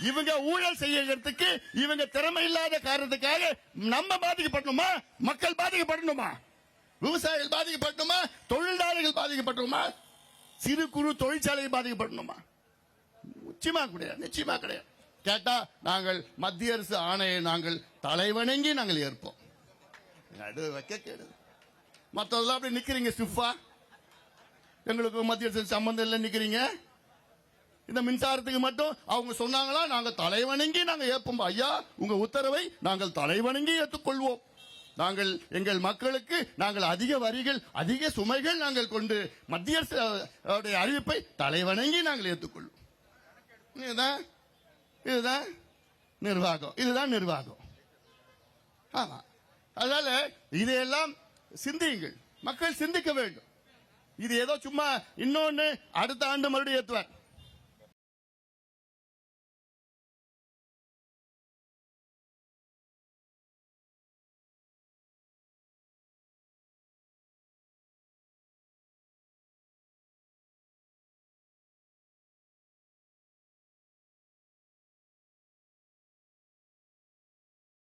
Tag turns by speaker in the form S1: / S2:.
S1: இவங்க ஊழல் செய்யறதுக்கு இவங்க திறமை இல்லாத காரணத்துக்காக நம்ம பாதிக்கப்படணுமா? மக்கள் பாதிக்கப்படணுமா? விவசாயிகள் பாதிக்கப்படணுமா? தொழிலாளர்கள் பாதிக்கப்படணுமா? சிறு குறு தொழிற்சாலைகள் பாதிக்கப்படணுமா? நிச்சயமா கிடையாது நிச்சயமா கிடையாது. கேட்டா நாங்கள் மத்திய அரசு ஆணையை நாங்கள் தலைவணங்கி நாங்கள் ஏற்போம். நடு வைக்க கேடு. மற்றதெல்லாம் அப்படி நிக்கிறீங்க ஸ்டிஃபா எங்களுக்கு மத்திய அரசு சம்பந்தம் இல்லை நிக்கிறீங்க? இந்த மின்சாரத்துக்கு மட்டும் அவங்க சொன்னாங்களா நாங்க தலைவணங்கி நாங்க ஏற்போம். ஐயா உங்க உத்தரவை நாங்கள் தலைவணங்கி ஏற்றுக்கொள்வோம். நாங்கள் எங்கள் மக்களுக்கு நாங்கள் அதிக வரிகள் அதிக சுமைகள் நாங்கள் கொண்டு மத்திய அரசு அறிவிப்பை தலைவணங்கி நாங்கள் ஏற்றுக்கொள்வோம். இதுதான் இதுதான் நிர்வாகம் இதுதான் நிர்வாகம். ஆமா. அதனால இதையெல்லாம் சிந்தியுங்கள். மக்கள் சிந்திக்க வேண்டும். இது ஏதோ சும்மா இன்னொன்னு அடுத்த ஆண்டு மறுபடியும் ஏற்றுவார்